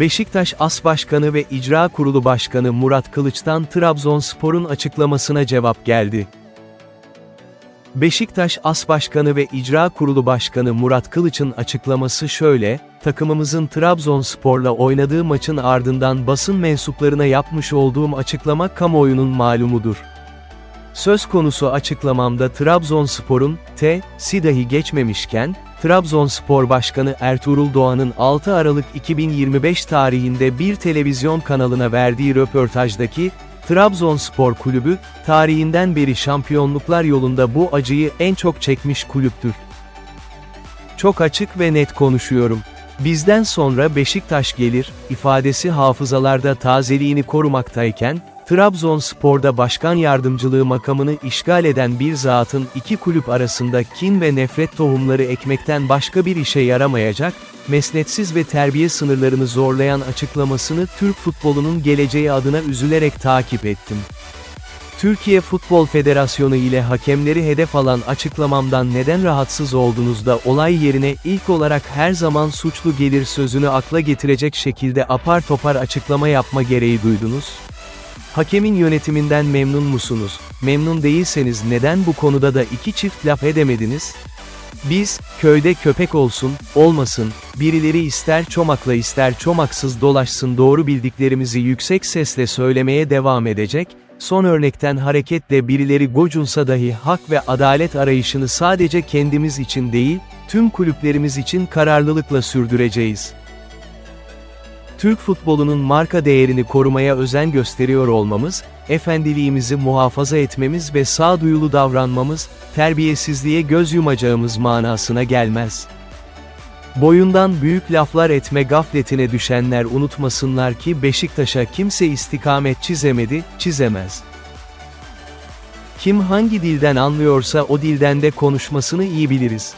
Beşiktaş As Başkanı ve İcra Kurulu Başkanı Murat Kılıç'tan Trabzonspor'un açıklamasına cevap geldi. Beşiktaş As Başkanı ve İcra Kurulu Başkanı Murat Kılıç'ın açıklaması şöyle, takımımızın Trabzonspor'la oynadığı maçın ardından basın mensuplarına yapmış olduğum açıklama kamuoyunun malumudur. Söz konusu açıklamamda Trabzonspor'un, T, si dahi geçmemişken, Trabzonspor Başkanı Ertuğrul Doğan'ın 6 Aralık 2025 tarihinde bir televizyon kanalına verdiği röportajdaki, Trabzonspor Kulübü, tarihinden beri şampiyonluklar yolunda bu acıyı en çok çekmiş kulüptür. Çok açık ve net konuşuyorum. Bizden sonra Beşiktaş gelir, ifadesi hafızalarda tazeliğini korumaktayken, Trabzonspor'da başkan yardımcılığı makamını işgal eden bir zatın iki kulüp arasında kin ve nefret tohumları ekmekten başka bir işe yaramayacak, mesnetsiz ve terbiye sınırlarını zorlayan açıklamasını Türk futbolunun geleceği adına üzülerek takip ettim. Türkiye Futbol Federasyonu ile hakemleri hedef alan açıklamamdan neden rahatsız oldunuz da olay yerine ilk olarak her zaman suçlu gelir sözünü akla getirecek şekilde apar topar açıklama yapma gereği duydunuz? Hakemin yönetiminden memnun musunuz? Memnun değilseniz neden bu konuda da iki çift laf edemediniz? Biz, köyde köpek olsun, olmasın, birileri ister çomakla ister çomaksız dolaşsın doğru bildiklerimizi yüksek sesle söylemeye devam edecek, son örnekten hareketle birileri gocunsa dahi hak ve adalet arayışını sadece kendimiz için değil, tüm kulüplerimiz için kararlılıkla sürdüreceğiz. Türk futbolunun marka değerini korumaya özen gösteriyor olmamız, efendiliğimizi muhafaza etmemiz ve sağduyulu davranmamız, terbiyesizliğe göz yumacağımız manasına gelmez. Boyundan büyük laflar etme gafletine düşenler unutmasınlar ki Beşiktaş'a kimse istikamet çizemedi, çizemez. Kim hangi dilden anlıyorsa o dilden de konuşmasını iyi biliriz.